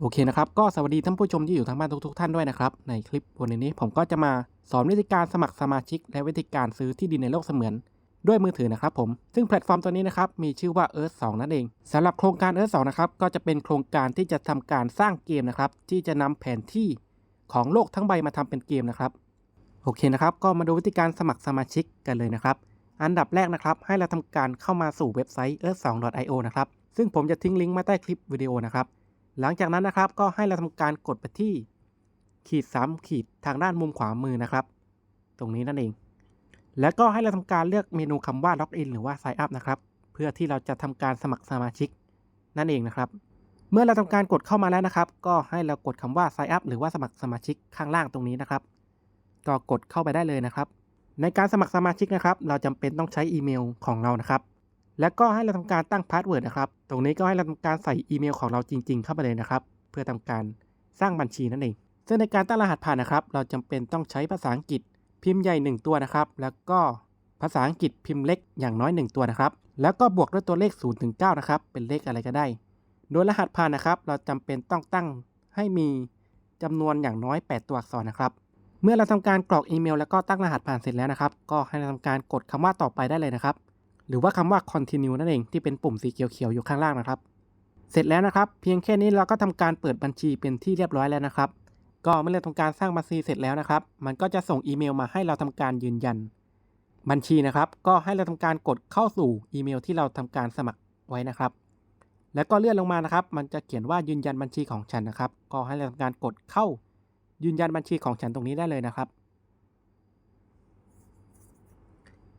โอเคนะครับ ก็สวัสดีท่านผู้ชมที่อยู่ทางบ้านทุกๆท่านด้วยนะครับ ในคลิปวันนี้ผมก็จะมาสอนวิธีการสมัครสมาชิก และวิธีการซื้อที่ดินในโลกเสมือน ด้วยมือถือนะครับผมซึ่งแพลตฟอร์มตัวนี้นะครับมีชื่อว่า Earth 2 นั่นเองสำหรับโครงการ Earth 2 นะครับก็จะเป็นโครงการที่จะทำการสร้างเกมนะครับที่จะนำแผนที่ของโลกทั้งใบมาทำเป็นเกมนะครับโอเคนะครับก็มาดูวิธีการสมัครสมาชิกกันเลยนะครับอันดับแรกนะครับให้เราทำการเข้ามาสู่เว็บไซต์ earth2.io นะครับซึ่งผมจะทิ้งลิงก์มาใต้คลิปวิดีโอนะครับ หลังจากนั้นนะครับก็ให้เราทำการกดไปที่ขีด 3 ขีดทางด้านมุมขวามือนะครับ ตรงนี้นั่นเอง แล้วก็ให้เราทำการเลือกเมนูคำว่า Login หรือว่า Sign Up นะครับ เพื่อที่เราจะทำการสมัครสมาชิกนั่นเองนะครับ เมื่อเราทำการกดเข้ามาแล้วนะครับ ก็ให้เรากดคำว่า Sign Up หรือว่าสมัครสมาชิกข้างล่างตรงนี้นะครับ ก็กดเข้าไปได้เลยนะครับ ในการสมัครสมาชิกนะครับ เราจำเป็นต้องใช้อีเมลของเรานะครับ แล้วก็ให้เราทำการตั้งพาสเวิร์ดนะครับ ตรงนี้ก็ให้เราทำการใส่อีเมลของเราจริง ๆ เข้าไปเลยนะครับ เพื่อทำการสร้างบัญชีนั่นเอง ซึ่งในการตั้งรหัสผ่านนะครับ เราจำเป็นต้องใช้ภาษาอังกฤษพิมพ์ใหญ่ 1 ตัวนะครับ แล้วก็ภาษาอังกฤษพิมพ์เล็กอย่างน้อย 1 ตัวนะครับ แล้วก็บวกด้วยตัวเลข0ถึง9นะครับ เป็นเลขอะไรก็ได้ โดยรหัสผ่านนะครับ เราจำเป็นต้องตั้งให้มีจำนวนอย่างน้อย 8 ตัวอักษรนะครับ เมื่อเราทำการกรอกอีเมล แล้วก็ตั้งรหัสผ่านเสร็จแล้วนะครับ ก็ให้เราทำการกดคำว่าต่อไปได้เลยนะครับ หรือว่าคำว่า continue นั่นเองที่เป็นปุ่มสีเขียวๆอยู่ข้างล่างนะครับ เสร็จแล้วนะครับ เพียงแค่นี้เราก็ทำการเปิดบัญชีเป็นที่เรียบร้อยแล้วนะครับ ก็เมื่อเราทำการสร้างบัญชีเสร็จแล้วนะครับ มันก็จะส่งอีเมลมาให้เราทำการยืนยัน บัญชีนะครับ ก็ให้เราทำการกดเข้าสู่อีเมลที่เราทำการสมัครไว้นะครับ แล้วก็เลื่อนลงมานะครับ มันจะเขียนว่ายืนยันบัญชีของฉันนะครับ ก็ให้เราทำการกดเข้ายืนยันบัญชีของฉันตรงนี้ได้เลยนะครับ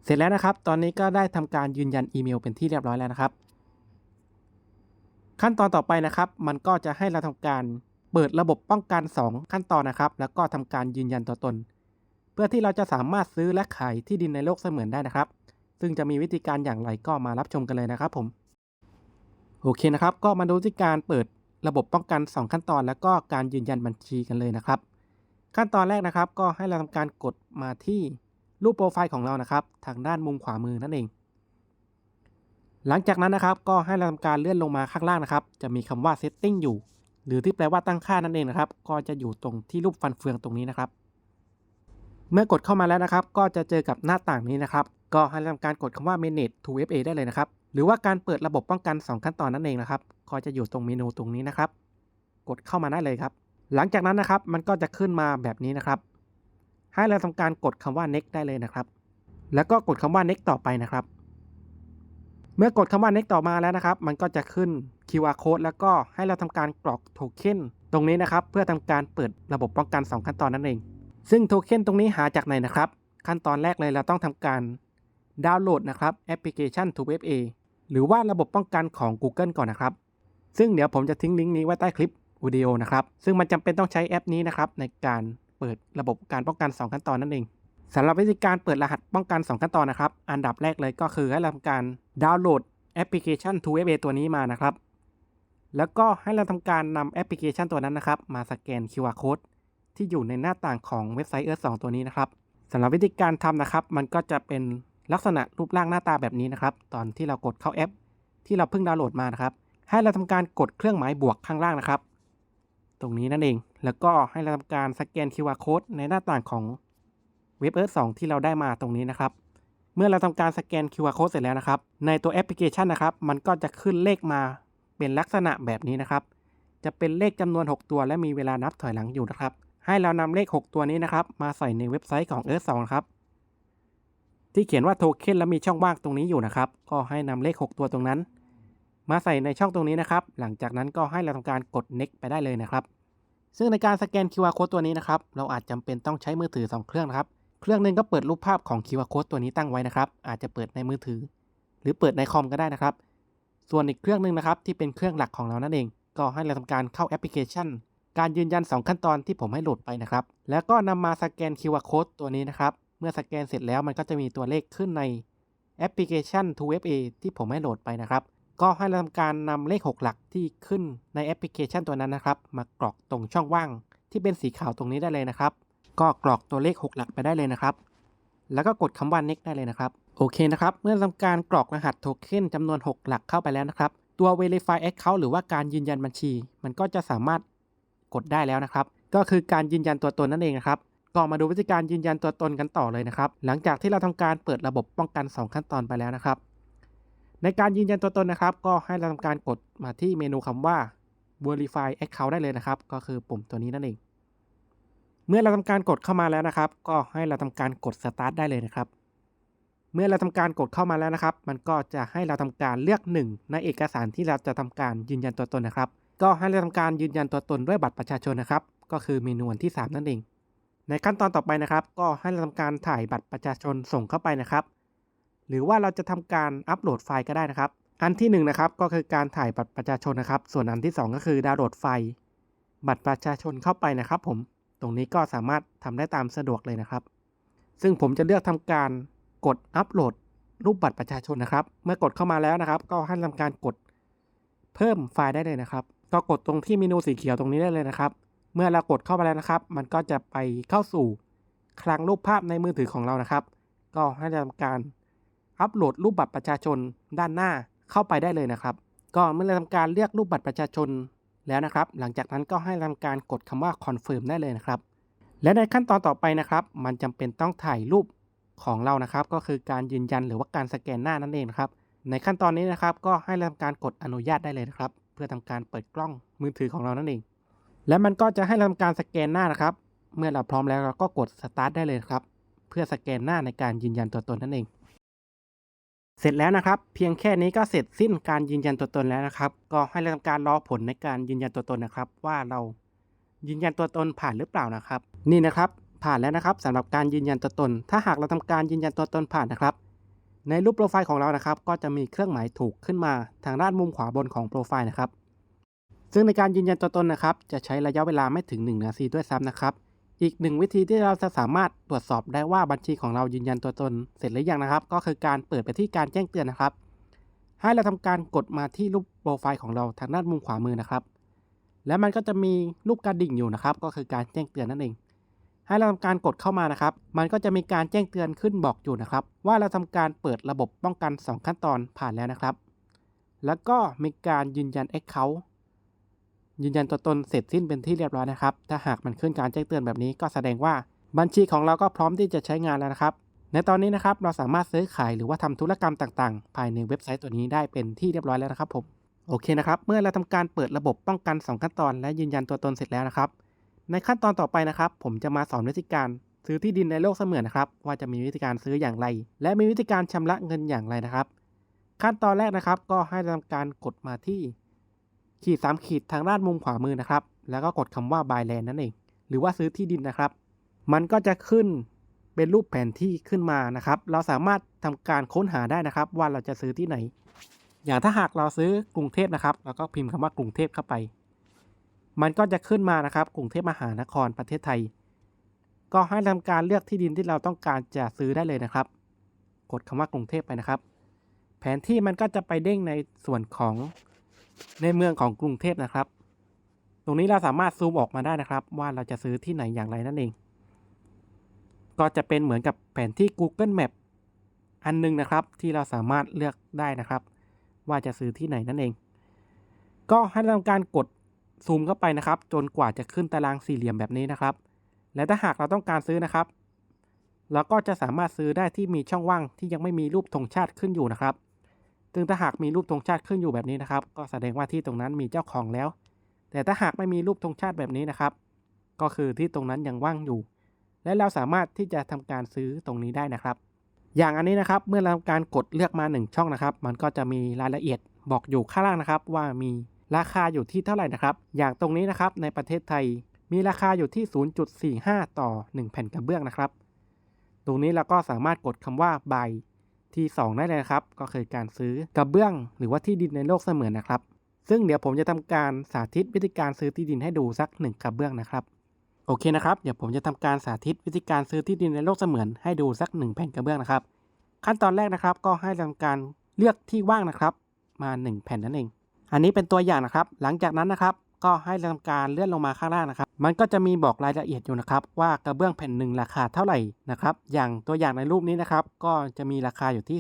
เสร็จแล้วนะครับ ตอนนี้ก็ได้ทำการยืนยันอีเมลเป็นที่เรียบร้อยแล้วนะครับ ขั้นตอนต่อไปนะครับ มันก็จะให้เราทำการเปิดระบบป้องกัน 2 ขั้นตอนนะครับ แล้วก็ทำการยืนยันตัวตน เพื่อที่เราจะสามารถซื้อและขายที่ดินในโลกเสมือนได้นะครับ ซึ่งจะมีวิธีการอย่างไรก็มารับชมกันเลยนะครับผมโอเคนะครับ ก็มาดูที่การเปิดระบบป้องกัน 2 ขั้นตอน แล้วก็การยืนยันบัญชีกันเลยนะครับ ขั้นตอนแรกนะครับ ก็ให้เราทำการกดมาที่ รูปโปรไฟล์ของเรานะครับ ทางด้านมุมขวามือนั่นเอง หลังจากนั้นนะครับ ก็ให้เราทำการเลื่อนลงมาข้างล่างนะครับ จะมีคำว่า setting อยู่ หรือที่แปลว่าตั้งค่านั่นเองนะครับ ก็จะอยู่ตรงที่รูปฟันเฟืองตรงนี้นะครับ เมื่อกดเข้ามาแล้วนะครับ ก็จะเจอกับหน้าต่างนี้นะครับ ก็ให้ทำการกดคำว่า manage to FA ได้เลยนะครับ หรือว่าการเปิดระบบป้องกัน 2 ขั้นตอนนั่นเองนะครับ ก็จะอยู่ตรงเมนูตรงนี้นะครับ กดเข้ามาได้เลยครับ หลังจากนั้นนะครับ มันก็จะขึ้นมาแบบนี้นะครับ ให้เราทำการกดคำว่า next ได้เลยนะครับ แล้วก็กดคำว่า next ต่อไปนะครับ เมื่อกดคำว่า next ต่อมาแล้วนะครับ มันก็จะขึ้น QR code แล้วก็ให้เราทำการกรอกโทเค็นตรงนี้นะครับ เพื่อทำการเปิดระบบป้องกัน 2 ขั้นตอนนั่นเอง ซึ่งโทเค็นตรงนี้หาจากไหนนะครับ ขั้นตอนแรกเลยเราต้องทำการดาวน์โหลดนะครับแอปพลิเคชัน t o FA หรือว่าระบบป้องกันของ Google ก่อนนะครับ ซึ่งเดี๋ยวผมจะทิ้งลิงก์นี้ไว้ใต้คลิปวิดีโอนะครับ ซึ่งมันจำเป็นต้องใช้แอปนี้นะครับในการ เปิดระบบการป้องกัน 2 ขั้นตอนนั่นเองสำหรับวิธีการเปิดรหัสป้องกัน 2 ขั้นตอนนะครับ อันดับแรกเลยก็คือให้เราทำการดาวน์โหลดแอปพลิเคชัน t o FA ตัวนี้มานะครับ แล้วก็ให้เราทำการนำแอปพลิเคชันตัวนั้นนะครับ มาสแกน QR code ที่อยู่ในหน้าต่างของเว็บไซต์ Earth 2ตัวนี้นะครับสำหรับวิธีการทำนะครับ มันก็จะเป็นลักษณะรูปร่างหน้าตาแบบนี้นะครับ ตอนที่เรากดเข้าแอป ที่เราเพิ่งดาวน์โหลดมานะครับ ให้เราทำการกดเครื่องหมายบวกข้างล่างนะครับ ตรงนี้นั่นเอง แล้วก็ให้เราทำการสแกน QR code ในหน้าต่างของเว็บ Earth 2ที่เราได้มาตรงนี้นะครับเมื่อเราทำการสแกน QR code เสร็จแล้วนะครับ ในตัวแอปพลิเคชันนะครับ มันก็จะขึ้นเลขมาเป็นลักษณะแบบนี้นะครับ จะเป็นเลขจำนวน 6 ตัวและมีเวลานับถอยหลังอยู่นะครับ ให้เรานำเลข 6 ตัวนี้นะครับ มาใส่ในเว็บไซต์ของ Earth 2ครับ ที่เขียนว่าโทเค็นและมีช่องว่างตรงนี้อยู่นะครับ ก็ให้นำเลข 6 ตัวตรงนั้น มาใส่ในช่องตรงนี้นะครับ หลังจากนั้นก็ให้เราทำการกด next ไปได้เลยนะครับ ซึ่งในการสแกน QR code ตัวนี้นะครับ เราอาจจำเป็นต้องใช้มือถือ 2 เครื่องนะครับ เครื่องหนึ่งก็เปิดรูปภาพของ QR code ตัวนี้ตั้งไว้นะครับ อาจจะเปิดในมือถือ หรือเปิดในคอมก็ได้นะครับ ส่วนอีกเครื่องหนึ่งนะครับที่เป็นเครื่องหลักของเรานั่นเอง ก็ให้เราทำการเข้าแอปพลิเคชัน การยืนยัน 2 ขั้นตอนที่ผมให้โหลดไปนะครับ แล้วก็นำมาสแกน QR code ตัวนี้นะครับ เมื่อสแกนเสร็จแล้วมันก็จะมีตัวเลขขึ้นในแอปพลิเคชัน 2FA ที่ผมให้โหลดไปนะครับ ก็ให้เราทำการนำเลข 6 หลักที่ขึ้นในแอปพลิเคชันตัวนั้นนะครับ มากรอกตรงช่องว่าง ที่เป็นสีขาวตรงนี้ได้เลยนะครับ ก็กรอกตัวเลข 6 หลักไปได้เลยนะครับ แล้วก็กดคำว่า next ได้เลยนะครับโอเคนะครับ เมื่อทำการกรอกรหัสโทเค็นจำนวน 6 หลักเข้าไปแล้วนะครับ ตัว verify account หรือว่าการยืนยันบัญชี มันก็จะสามารถกดได้แล้วนะครับ ก็คือการยืนยันตัวตนนั่นเองนะครับก็มาดูวิธีการยืนยันตัวตนกันต่อเลยนะครับ หลังจากที่เราทำการเปิดระบบป้องกัน 2 ขั้นตอนไปแล้วนะครับ ในการยืนยันตัวตนนะครับ ก็ให้เราทำการกดมาที่เมนูคำว่า verify account ได้เลยนะครับ ก็คือปุ่มตัวนี้นั่นเอง เมื่อเราทำการกดเข้ามาแล้วนะครับ ก็ให้เราทำการกด start ได้เลยนะครับ เมื่อเราทำการกดเข้ามาแล้วนะครับ มันก็จะให้เราทำการเลือกหนึ่งในเอกสารที่เราจะทำการยืนยันตัวตนนะครับ ก็ให้เราทำการยืนยันตัวตนด้วยบัตรประชาชนนะครับ ก็คือเมนูที่ 3 นั่นเอง ในขั้นตอนต่อไปนะครับ ก็ให้เราทำการถ่ายบัตรประชาชนส่งเข้าไปนะครับ หรือว่าเราจะทำการอัปโหลดไฟล์ก็ได้นะครับ อันที่1นงนะครับก็คือการถ่ายบัตรประชาชนนะครับ ส่วนอันที่ 2 ก็คือดาวน์โหลดไฟล์ บัตรประชาชนเข้าไปนะครับ ผมตรงนี้ก็สามารถทำได้ตามสะดวกเลยนะครับ ซึ่งผมจะเลือกทำการกดอัปโหลดรูปบัตรประชาชนนะครับ เมื่อกดเข้ามาแล้วนะครับ ก็ให้ทำการกดเพิ่มไฟล์ได้เลยนะครับ ก็กดตรงที่เมนูสีเขียวตรงนี้ได้เลยนะครับ เมื่อเรากดเข้าไปแล้วนะครับ มันก็จะไปเข้าสู่คลังรูปภาพในมือถือของเรานะครับ ก็ให้ทำการ อัปโหลดรูปบัตรประชาชนด้านหน้าเข้าไปได้เลยนะครับ ก็เมื่อเราทำการเลือกรูปบัตรประชาชนแล้วนะครับ หลังจากนั้นก็ให้ทำการกดคำว่า confirm ได้เลยนะครับ และในขั้นตอนต่อไปนะครับ มันจำเป็นต้องถ่ายรูปของเรานะครับ ก็คือการยืนยันหรือว่าการสแกนหน้านั่นเองครับ ในขั้นตอนนี้นะครับ ก็ให้ทำการกดอนุญาตได้เลยนะครับ เพื่อทำการเปิดกล้องมือถือของเรานั่นเอง และมันก็จะให้ทำการสแกนหน้านะครับ เมื่อเราพร้อมแล้วเราก็กด start ได้เลยครับ เพื่อสแกนหน้าในการยืนยันตัวตนนั่นเอง เสร็จแล้วนะครับ เพียงแค่นี้ก็เสร็จสิ้นการยืนยันตัวตนแล้วนะครับ ก็ให้เราทำการรอผลในการยืนยันตัวตนนะครับ ว่าเรายืนยันตัวตนผ่านหรือเปล่านะครับ นี่นะครับผ่านแล้วนะครับสำหรับการยืนยันตัวตน ถ้าหากเราทำการยืนยันตัวตนผ่านนะครับ ในรูปโปรไฟล์ของเรานะครับ ก็จะมีเครื่องหมายถูกขึ้นมาทางด้านมุมขวาบนของโปรไฟล์นะครับ ซึ่งในการยืนยันตัวตนนะครับ จะใช้ระยะเวลาไม่ถึง 1 นาทีด้วยซ้ำนะครับ อีกหนึ่งวิธีที่เราจะสามารถตรวจสอบได้ว่าบัญชีของเรายืนยันตัวตนเสร็จหรือยังนะครับ ก็คือการเปิดไปที่การแจ้งเตือนนะครับ ให้เราทำการกดมาที่รูปโปรไฟล์ของเราทางด้านมุมขวามือนะครับ และมันก็จะมีรูปกระดิ่งอยู่นะครับ ก็คือการแจ้งเตือนนั่นเอง ให้เราทำการกดเข้ามานะครับ มันก็จะมีการแจ้งเตือนขึ้นบอกอยู่นะครับ ว่าเราทำการเปิดระบบป้องกัน 2 ขั้นตอนผ่านแล้วนะครับ แล้วก็มีการยืนยัน Account ยืนยันตัวตนเสร็จสิ้นเป็นที่เรียบร้อยนะครับ ถ้าหากมันขึ้นการแจ้งเตือนแบบนี้ก็แสดงว่าบัญชีของเราก็พร้อมที่จะใช้งานแล้วนะครับ ในตอนนี้นะครับเราสามารถซื้อขายหรือว่าทำธุรกรรมต่างๆ ภายในเว็บไซต์ตัวนี้ได้เป็นที่เรียบร้อยแล้วนะครับผมโอเคนะครับ เมื่อเราทำการเปิดระบบป้องกัน 2 ขั้นตอนและยืนยันตัวตนเสร็จแล้วนะครับ ในขั้นตอนต่อไปนะครับ ผมจะมาสอนวิธีการซื้อที่ดินในโลกเสมือนนะครับ ว่าจะมีวิธีการซื้ออย่างไร และมีวิธีการชำระเงินอย่างไรนะครับ ขั้นตอนแรกนะครับก็ให้ทำการกดมาที่ ขีดสามขีดทางด้านมุมขวามือนะครับ แล้วก็กดคำว่า buy land นั่นเอง หรือว่าซื้อที่ดินนะครับ มันก็จะขึ้นเป็นรูปแผนที่ขึ้นมานะครับ เราสามารถทำการค้นหาได้นะครับ ว่าเราจะซื้อที่ไหน อย่างถ้าหากเราซื้อกรุงเทพนะครับ แล้วก็พิมพ์คำว่ากรุงเทพเข้าไป มันก็จะขึ้นมานะครับ กรุงเทพมหานครประเทศไทย ก็ให้ทำการเลือกที่ดินที่เราต้องการจะซื้อได้เลยนะครับ กดคำว่ากรุงเทพไปนะครับ แผนที่มันก็จะไปเด้งในส่วนของ ในเมืองของกรุงเทพนะครับ ตรงนี้เราสามารถซูมออกมาได้นะครับ ว่าเราจะซื้อที่ไหนอย่างไรนั่นเอง ก็จะเป็นเหมือนกับแผนที่ Google Map อันหนึงนะครับ ที่เราสามารถเลือกได้นะครับ ว่าจะซื้อที่ไหนนั่นเอง ก็ให้ทำการกดซูมเข้าไปนะครับ จนกว่าจะขึ้นตารางสี่เหลี่ยมแบบนี้นะครับ และถ้าหากเราต้องการซื้อนะครับเราก็จะสามารถซื้อได้ที่มีช่องว่างที่ยังไม่มีรูปธงชาติขึ้นอยู่นะครับ ซึ่งถ้าหากมีรูปธงชาติขึ้นอยู่แบบนี้นะครับ ก็แสดงว่าที่ตรงนั้นมีเจ้าของแล้ว แต่ถ้าหากไม่มีรูปธงชาติแบบนี้นะครับ ก็คือที่ตรงนั้นยังว่างอยู่ และเราสามารถที่จะทำการซื้อตรงนี้ได้นะครับ อย่างอันนี้นะครับเมื่อเราทำการกดเลือกมา 1 ช่องนะครับ มันก็จะมีรายละเอียดบอกอยู่ข้างล่างนะครับ ว่ามีราคาอยู่ที่เท่าไหร่นะครับ อย่างตรงนี้นะครับในประเทศไทยมีราคาอยู่ที่ 0.45 ต่อ 1 แผ่นกระเบื้องนะครับ ตรงนี้เราก็สามารถกดคำว่า buy ที่ 2 ได้เลยนะครับ ก็คือการซื้อกระเบื้อง หรือว่าที่ดินในโลกเสมือนนะครับ ซึ่งเดี๋ยวผมจะทำการสาธิตวิธีการซื้อที่ดินให้ดูสักหนึ่งกระเบื้องนะครับ โอเคนะครับ เดี๋ยวผมจะทำการสาธิตวิธีการซื้อที่ดินในโลกเสมือนให้ดูสักหนึ่งแผ่นกระเบื้องนะครับ ขั้นตอนแรกนะครับ ก็ให้ทำการเลือกที่ว่างนะครับ มา 1 แผ่นนั่นเอง อันนี้เป็นตัวอย่างนะครับ หลังจากนั้นนะครับ ก็ให้ทำการเลื่อนลงมาข้างล่างนะครับ มันก็จะมีบอกรายละเอียดอยู่นะครับ ว่ากระเบื้องแผ่นหนึ่งราคาเท่าไหร่นะครับ อย่างตัวอย่างในรูปนี้นะครับ ก็จะมีราคาอยู่ที่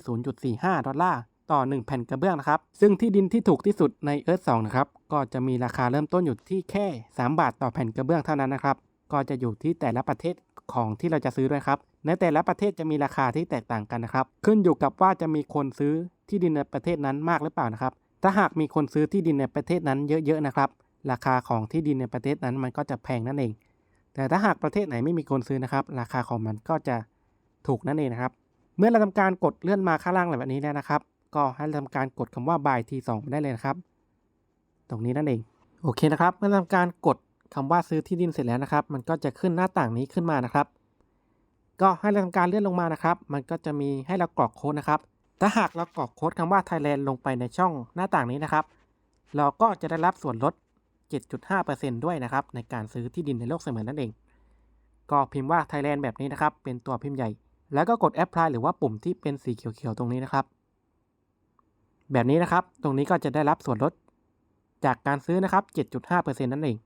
0.45 ดอลลาร์ต่อ 1 แผ่นกระเบื้องนะครับ ซึ่งที่ดินที่ถูกที่สุดในเอิร์ธ2นะครับ ก็จะมีราคาเริ่มต้นอยู่ที่แค่ 3 บาทต่อแผ่นกระเบื้องเท่านั้นนะครับ ก็จะอยู่ที่แต่ละประเทศของที่เราจะซื้อด้วยครับ ในแต่ละประเทศจะมีราคาที่แตกต่างกันนะครับ ขึ้นอยู่กับว่าจะมีคนซื้อที่ดินในประเทศนั้นมากหรือเปล่านะครับ ถ้าหากมีคนซื้อที่ดินในประเทศนั้นเยอะๆนะครับ ราคาของที่ดินในประเทศนั้นมันก็จะแพงนั่นเอง แต่ถ้าหากประเทศไหนไม่มีคนซื้อนะครับ ราคาของมันก็จะถูกนั่นเองนะครับ เมื่อเราทำการกดเลื่อนมาข้างล่างแบบนี้แล้วนะครับ ก็ให้เราทำการกดคำว่า buy T2 ได้เลยนะครับ ตรงนี้นั่นเอง โอเคนะครับ เมื่อทำการกดคำว่าซื้อที่ดินเสร็จแล้วนะครับ มันก็จะขึ้นหน้าต่างนี้ขึ้นมานะครับ ก็ให้เราทำการเลื่อนลงมานะครับ มันก็จะมีให้เรากรอกโค้ดนะครับ ถ้าหากเรากรอกโค้ดคำว่า Thailand ลงไปในช่องหน้าต่างนี้นะครับ เราก็จะได้รับส่วนลด 7.5%ด้วยนะครับในการซื้อที่ดินในโลกเสมือนนั่นเอง ก็พิมพ์ว่า Thailand แบบนี้นะครับ เป็นตัวพิมพ์ใหญ่ แล้วก็กด apply หรือว่าปุ่มที่เป็นสีเขียวๆตรงนี้นะครับ แบบนี้นะครับ ตรงนี้ก็จะได้รับส่วนลดจากการซื้อนะครับ 7.5%นั่นเอง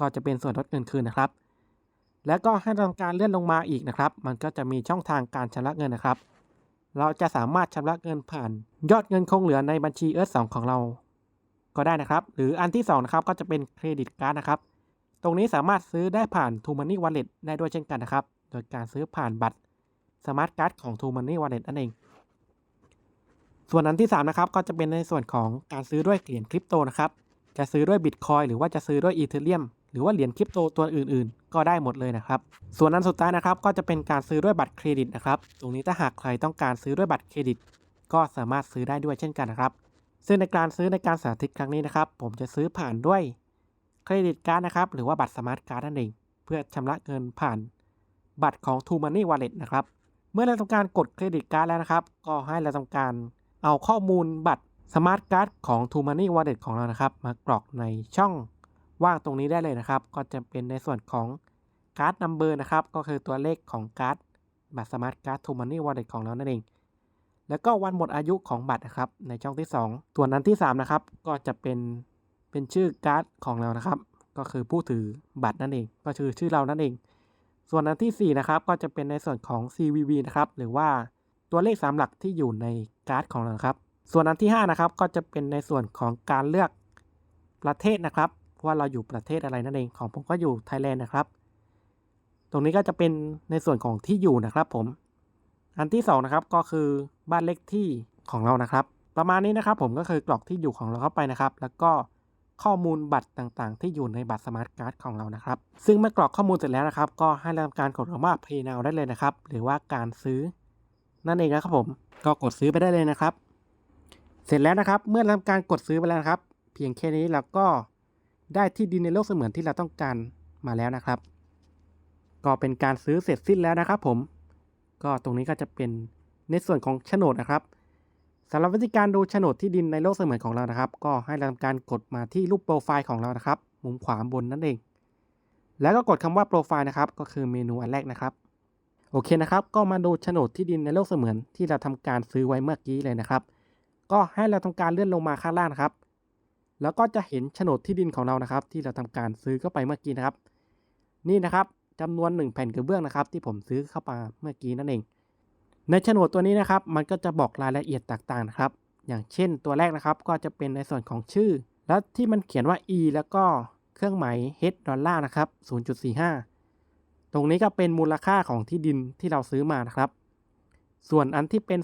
ก็จะเป็นส่วนลดเงินคืนนะครับ แล้วก็ให้ทำการเลื่อนลงมาอีกนะครับ มันก็จะมีช่องทางการชำระเงินนะครับ เราจะสามารถชำระเงินผ่าน ยอดเงินคงเหลือในบัญชีเอิร์ธสของเรา ก็ได้นะครับ หรืออันที่2นะครับก็จะเป็นเครดิตการ์ดนะครับ ตรงนี้สามารถซื้อได้ผ่าน t ูมันนี่วอลเล็ตได้ด้วยเช่นกันนะครับ โดยการซื้อผ่านบัตรสมาร์ทการ์ดของ t ูมันนี่วอลเล็ตนั่นเอง ส่วนอันที่3นะครับก็จะเป็นในส่วนของการซื้อด้วยเหรียญคริปโตนะครับ จะซื้อด้วยบิตคอยหรือว่าจะซื้อด้วยอีเทเรียมหรือว่าเหรียญคริปโตตัวอื่น ๆ ก็ได้หมดเลยนะครับ ส่วนอันสุดท้ายนะครับก็จะเป็นการซื้อด้วยบัตรเครดิตนะครับ ตรงนี้ถ้าหากใครต้องการซื้อด้วยบัตรเครดิต ก็สามารถซื้อได้ด้วยเช่นกันนะครับ ซึ่งในการซื้อในการสาธิตครั้งนี้นะครับ ผมจะซื้อผ่านด้วยเครดิตการ์ดนะครับ หรือว่าบัตรสมาร์ทการ์ดนั่นเอง เพื่อชำระเงินผ่านบัตรของ t ูมันนี่วอลเล็ตนะครับ เมื่อเราทำการกดเครดิตการ์ดแล้วนะครับ ก็ให้เราทำการเอาข้อมูลบัตรสมาร์ทการ์ดของ t ูมันนี่วอลเล็ตของเรานะครับ มากรอกในช่องว่างตรงนี้ได้เลยนะครับ ก็จะเป็นในส่วนของการ์ดนัมเบอร์นะครับ ก็คือตัวเลขของการ์ดบัตรสมาร์ทการ์ด t ูมันนี่วอลเล็ตของเรานั่นเอง แล้วก็วันหมดอายุของบัตรนะครับในช่องที่ 2 ส่วนนั้นที่3นะครับก็จะเป็นเป็นชื่อการ์ดของเรานะครับ ก็คือผู้ถือบัตรนั่นเอง ก็คือชื่อเรานั่นเอง ส่วนอันที่4นะครับก็จะเป็นในส่วนของ CVV นะครับหรือว่าตัวเลข3หลักที่อยู่ในการ์ดของเราครับ ส่วนอันที่5นะครับก็จะเป็นในส่วนของการเลือกประเทศนะครับว่าเราอยู่ประเทศอะไรนั่นเองของผมก็อยู่ไทยแลนด์นะครับ ตรงนี้ก็จะเป็นในส่วนของที่อยู่นะครับผม อันที่2นะครับก็คือบ้านเลขที่ของเรานะครับ ประมาณนี้นะครับผมก็คือกรอกที่อยู่ของเราเข้าไปนะครับ แล้วก็ข้อมูลบัตรต่างๆ ที่อยู่ในบัตรสมาร์ทการ์ดของเรานะครับ ซึ่งเมื่อกรอกข้อมูลเสร็จแล้วนะครับ ก็ให้ทำการกดคำว่า Pay Now ได้เลยนะครับ หรือว่าการซื้อ นั่นเองนะครับผม ก็กดซื้อไปได้เลยนะครับ เสร็จแล้วนะครับ เมื่อทำการกดซื้อไปแล้วครับ เพียงแค่นี้เราก็ได้ที่ดินในโลกเสมือนที่เราต้องการมาแล้วนะครับ ก็เป็นการซื้อเสร็จสิ้นแล้วนะครับผม ก็ตรงนี้ก็จะเป็นในส่วนของโฉนดนะครับสำหรับวิธีการดูโฉนดที่ดินในโลกเสมือนของเรานะครับ ก็ให้เราทำการกดมาที่รูปโปรไฟล์ของเรานะครับ มุมขวาบนนั่นเอง แล้วก็กดคำว่าโปรไฟล์นะครับ ก็คือเมนูอันแรกนะครับ โอเคนะครับ ก็มาดูโฉนดที่ดินในโลกเสมือนที่เราทำการซื้อไว้เมื่อกี้เลยนะครับ ก็ให้เราทำการเลื่อนลงมาข้างล่างนะครับ แล้วก็จะเห็นโฉนดที่ดินของเรานะครับ ที่เราทำการซื้อเข้าไปเมื่อกี้นะครับ นี่นะครับ จำนวน 1 แผ่นกระเบื้องนะครับที่ผมซื้อเข้ามาเมื่อกี้นั่นเอง ในโฉนดตัวนี้นะครับ มันก็จะบอกรายละเอียดต่างๆนะครับ อย่างเช่นตัวแรกนะครับก็จะเป็นในส่วนของชื่อ แล้วที่มันเขียนว่า e แล้วก็เครื่องหมาย h ดอลลาร์นะครับ 0.45 ตรงนี้ก็เป็นมูลค่าของที่ดินที่เราซื้อมานะครับ ส่วนอันที่เป็น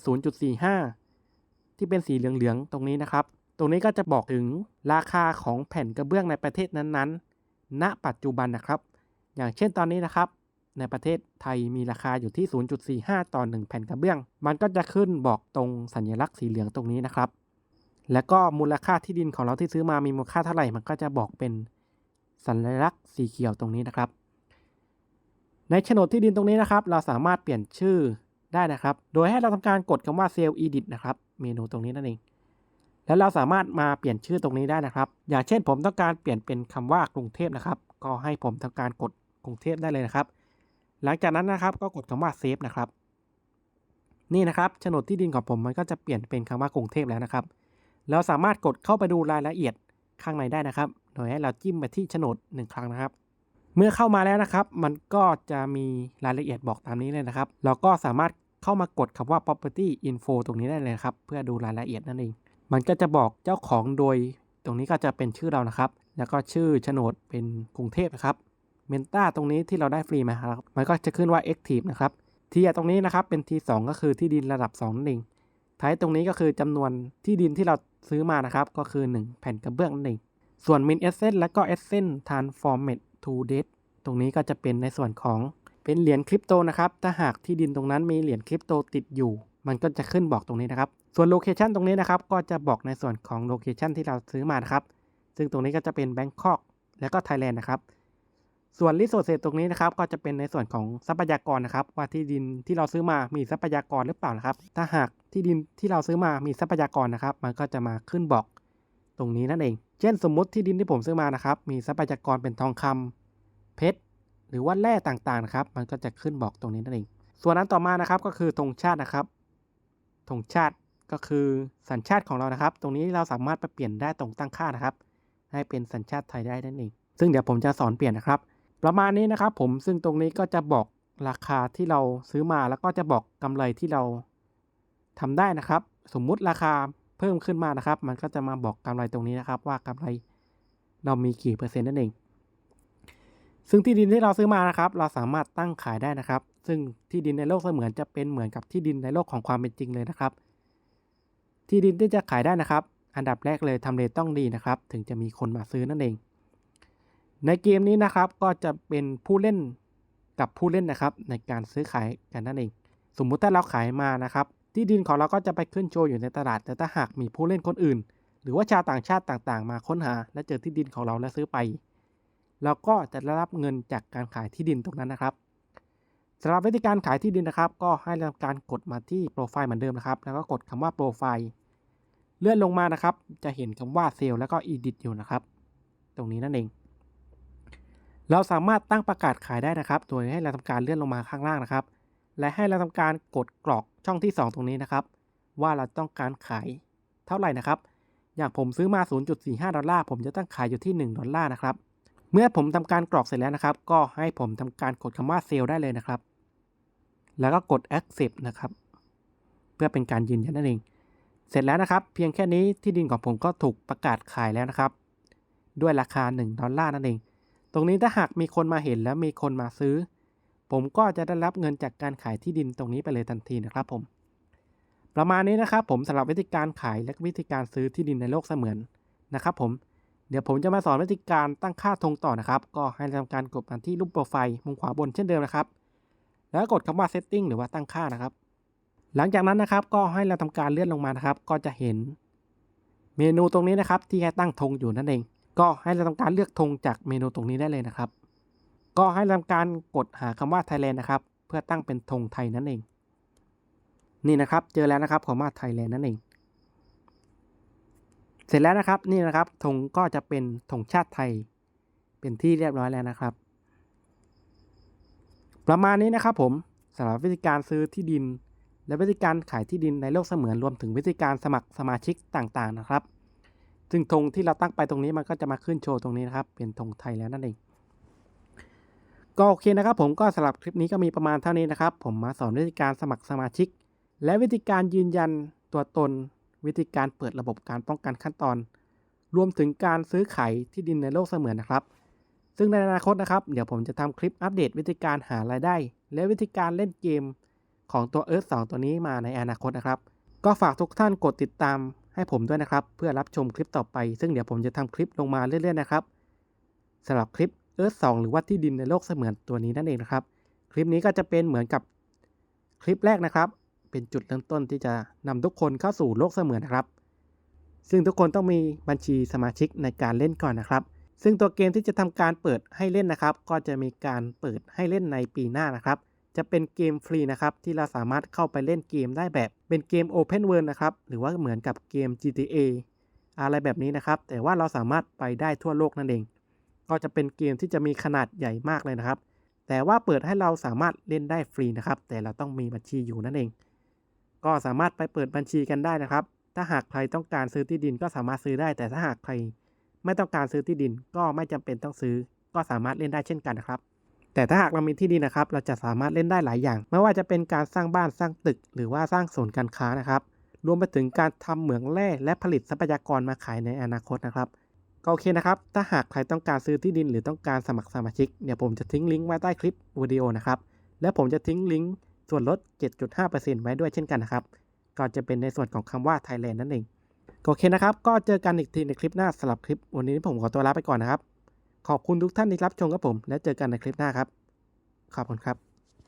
0.45 ที่เป็นสีเหลืองๆตรงนี้นะครับ ตรงนี้ก็จะบอกถึงราคาของแผ่นกระเบื้องในประเทศนั้นๆ ณ ปัจจุบันนะครับ อย่างเช่นตอนนี้นะครับ ในประเทศไทยมีราคาอยู่ที่ 0.45 ต่อ 1 แผ่นกระเบื้อง มันก็จะขึ้นบอกตรงสัญลักษณ์สีเหลืองตรงนี้นะครับ แล้วก็มูลค่าที่ดินของเราที่ซื้อมามีมูลค่าเท่าไหร่ มันก็จะบอกเป็นสัญลักษณ์สีเขียวตรงนี้นะครับ ในโฉนดที่ดินตรงนี้นะครับ เราสามารถเปลี่ยนชื่อได้นะครับ โดยให้เราทำการกดคำว่า Save Edit นะครับ เมนูตรงนี้นั่นเอง แล้วเราสามารถมาเปลี่ยนชื่อตรงนี้ได้นะครับ อย่างเช่นผมต้องการเปลี่ยนเป็นคำว่ากรุงเทพนะครับ ก็ให้ผมทำการกด กรุงเทพได้เลยนะครับ หลังจากนั้นนะครับก็กดคำว่าเซฟนะครับ นี่นะครับโฉนดที่ดินของผมมันก็จะเปลี่ยนเป็นคำว่ากรุงเทพแล้วนะครับ เราสามารถกดเข้าไปดูรายละเอียดข้างในได้นะครับ โดยให้เราจิ้มไปที่โฉนดหนึ่งครั้งนะครับ เมื่อเข้ามาแล้วนะครับ มันก็จะมีรายละเอียดบอกตามนี้เลยนะครับ เราก็สามารถเข้ามากดคำว่า property info ตรงนี้ได้เลยครับ เพื่อดูรายละเอียดนั่นเอง มันก็จะบอกเจ้าของโดย ตรงนี้ก็จะเป็นชื่อเรานะครับ แล้วก็ชื่อโฉนดเป็นกรุงเทพนะครับ เมนต้าตรงนี้ที่เราได้ฟรีมาครับ มันก็จะขึ้นว่า active นะครับทีตรงนี้นะครับเป็น T2 ก็คือที่ดินระดับ2นั่นเองท้ายตรงนี้ก็คือจำนวนที่ดินที่เราซื้อมานะครับ ก็คือ 1 แผ่นกระเบื้องนั่นเอง ส่วน min Essen และก็ essence transformed to date ตรงนี้ก็จะเป็นในส่วนของเป็นเหรียญคริปโตนะครับ ถ้าหากที่ดินตรงนั้นมีเหรียญคริปโตติดอยู่ มันก็จะขึ้นบอกตรงนี้นะครับ ส่วนโลเคชันตรงนี้นะครับ ก็จะบอกในส่วนของโลเคชันที่เราซื้อมานะครับ ซึ่งตรงนี้ก็จะเป็นแบงคอกและก็ไทยแลนด์นะครับ ส่วนรีโซเซตตรงนี้นะครับก็จะเป็นในส่วนของทรัพยากรนะครับ ว่าที่ดินที่เราซื้อมามีทรัพยากรหรือเปล่านะครับ ถ้าหากที่ดินที่เราซื้อมามีทรัพยากรนะครับ มันก็จะมาขึ้นบอกตรงนี้นั่นเอง เช่นสมมุติที่ดินที่ผมซื้อมานะครับ มีทรัพยากรเป็นทองคำเพชรหรือว่าแร่ต่างๆนะครับ มันก็จะขึ้นบอกตรงนี้นั่นเอง ส่วนนั้นต่อมานะครับก็คือธงชาตินะครับธงชาติก็คือสัญชาติของเรานะครับ ตรงนี้เราสามารถไปเปลี่ยนได้ตรงตั้งค่านะครับ ให้เป็นสัญชาติไทยได้นั่นเอง ซึ่งเดี๋ยวผมจะสอนเปลี่ยนนะครับ ประมาณนี้นะครับผมซึ่งตรงนี้ก็จะบอกราคาที่เราซื้อมาแล้วก็จะบอกกำไรที่เราทำได้นะครับ สมมุติราคาเพิ่มขึ้นมานะครับ มันก็จะมาบอกกำไรตรงนี้นะครับ ว่ากำไรเรามีกี่เปอร์เซ็นต์นั่นเอง ซึ่งที่ดินที่เราซื้อมานะครับ เราสามารถตั้งขายได้นะครับ ซึ่งที่ดินในโลกเสมือนจะเป็นเหมือนกับที่ดินในโลกของความเป็นจริงเลยนะครับ ที่ดินที่จะขายได้นะครับ อันดับแรกเลยทำเลต้องดีนะครับ ถึงจะมีคนมาซื้อนั่นเอง ในเกมนี้นะครับก็จะเป็นผู้เล่นกับผู้เล่นนะครับ ในการซื้อขายกันนั่นเอง สมมุติถ้าเราขายมานะครับ ที่ดินของเราก็จะไปขึ้นโชว์อยู่ในตลาด แต่ถ้าหากมีผู้เล่นคนอื่น หรือว่าชาวต่างชาติต่างๆ มาค้นหา และเจอที่ดินของเราและซื้อไป เราก็จะได้รับเงินจากการขายที่ดินตรงนั้นนะครับสำหรับวิธีการขายที่ดินนะครับ ก็ให้ทำการกดมาที่โปรไฟล์เหมือนเดิมนะครับ แล้วก็กดคำว่าโปรไฟล์เลื่อนลงมานะครับ จะเห็นคำว่าเซลแล้วก็ edit อยู่นะครับ ตรงนี้นั่นเอง เราสามารถตั้งประกาศขายได้นะครับโดยให้เราทำการเลื่อนลงมาข้างล่างนะครับ และให้เราทำการกดกรอกช่องที่ 2 ตรงนี้นะครับ ว่าเราต้องการขายเท่าไหร่นะครับ อย่างผมซื้อมา 0.45 ดอลลาร์ผมจะตั้งขายอยู่ที่ 1 ดอลลาร์นะครับ เมื่อผมทำการกรอกเสร็จแล้วนะครับ ก็ให้ผมทำการกดคำว่าเซลได้เลยนะครับ แล้วก็กด accept นะครับ เพื่อเป็นการยืนยันนั่นเอง เสร็จแล้วนะครับ เพียงแค่นี้ที่ดินของผมก็ถูกประกาศขายแล้วนะครับ ด้วยราคา 1 ดอลลาร์นั่นเอง ตรงนี้ถ้าหากมีคนมาเห็นแล้วมีคนมาซื้อ ผมก็จะได้รับเงินจากการขายที่ดินตรงนี้ไปเลยทันทีนะครับผม ประมาณนี้นะครับผมสำหรับวิธีการขายและวิธีการซื้อที่ดินในโลกเสมือนนะครับผมเดี๋ยวผมจะมาสอนวิธีการตั้งค่าธงต่อนะครับ ก็ให้ทำการกดมาที่รูปโปรไฟล์มุมขวาบนเช่นเดิมนะครับ แล้วกดคำว่า setting หรือว่าตั้งค่านะครับ หลังจากนั้นนะครับก็ให้เราทำการเลื่อนลงมานะครับ ก็จะเห็น เมนูตรงนี้นะครับ ที่ให้ตั้งธงอยู่นั่นเอง ก็ให้เราทำการเลือกธงจากเมนูตรงนี้ได้เลยนะครับ ก็ให้ทำการกดหาคำว่า Thailand นะครับ เพื่อตั้งเป็นธงไทยนั่นเอง นี่นะครับเจอแล้วนะครับคำว่า Thailand นั่นเอง เสร็จแล้วนะครับนี่นะครับธงก็จะเป็นธงชาติไทย เป็นที่เรียบร้อยแล้วนะครับ ประมาณนี้นะครับผมสำหรับวิธีการซื้อที่ดิน และวิธีการขายที่ดินในโลกเสมือนรวมถึงวิธีการสมัครสมาชิกต่างๆนะครับ ซึ่งธงที่เราตั้งไปตรงนี้มันก็จะมาขึ้นโชว์ตรงนี้นะครับ เป็นธงไทยแล้วนั่นเอง ก็โอเคนะครับ ผมก็สำหรับคลิปนี้ก็มีประมาณเท่านี้นะครับ ผมมาสอนวิธีการสมัครสมาชิก และวิธีการยืนยันตัวตน วิธีการเปิดระบบการป้องกันขั้นตอน รวมถึงการซื้อขายที่ดินในโลกเสมือนนะครับ ซึ่งในอนาคตนะครับ เดี๋ยวผมจะทำคลิปอัปเดตวิธีการหารายได้ และวิธีการเล่นเกมของตัว Earth 2 ตัวนี้มาในอนาคตนะครับ ก็ฝากทุกท่านกดติดตาม ให้ผมด้วยนะครับ เพื่อรับชมคลิปต่อไป ซึ่งเดี๋ยวผมจะทำคลิปลงมาเรื่อยๆนะครับสำหรับคลิป Earth 2หรือว่าที่ดินในโลกเสมือนตัวนี้นั่นเองนะครับ คลิปนี้ก็จะเป็นเหมือนกับคลิปแรกนะครับ เป็นจุดเริ่มต้นที่จะนำทุกคนเข้าสู่โลกเสมือนนะครับ ซึ่งทุกคนต้องมีบัญชีสมาชิกในการเล่นก่อนนะครับ ซึ่งตัวเกมที่จะทำการเปิดให้เล่นนะครับ ก็จะมีการเปิดให้เล่นในปีหน้านะครับ จะเป็นเกมฟรีนะครับ ที่เราสามารถเข้าไปเล่นเกมได้แบบเป็นเกม Open World นะครับ หรือว่าเหมือนกับเกม GTA อะไรแบบนี้นะครับ แต่ว่าเราสามารถไปได้ทั่วโลกนั่นเอง ก็จะเป็นเกมที่จะมีขนาดใหญ่มากเลยนะครับ แต่ว่าเปิดให้เราสามารถเล่นได้ฟรีนะครับ แต่เราต้องมีบัญชีอยู่นั่นเอง ก็สามารถไปเปิดบัญชีกันได้นะครับ ถ้าหากใครต้องการซื้อที่ดินก็สามารถซื้อได้ แต่ถ้าหากใครไม่ต้องการซื้อที่ดินก็ไม่จำเป็นต้องซื้อ ก็สามารถเล่นได้เช่นกันนะครับ แต่ถ้าหากเรามีที่ดินนะครับ เราจะสามารถเล่นได้หลายอย่าง ไม่ว่าจะเป็นการสร้างบ้านสร้างตึก หรือว่าสร้างศูนย์การค้านะครับ รวมไปถึงการทำเหมืองแร่และผลิตทรัพยากรมาขายในอนาคตนะครับ ก็โอเคนะครับ ถ้าหากใครต้องการซื้อที่ดินหรือต้องการสมัครสมาชิก เดี๋ยวผมจะทิ้งลิงก์ไว้ใต้คลิปวิดีโอนะครับ และผมจะทิ้งลิงก์ส่วนลด 7.5%ไว้ด้วยเช่นกันนะครับ ก็จะเป็นในส่วนของคำว่า Thailand นั่นเองก็โอเคนะครับ ก็เจอกันอีกทีในคลิปหน้าสำหรับคลิป วันนี้ผมขอตัวลาไปก่อนนะครับ ขอบคุณทุกท่านที่รับชมครับผม และเจอกันในคลิปหน้าครับ ขอบคุณครับ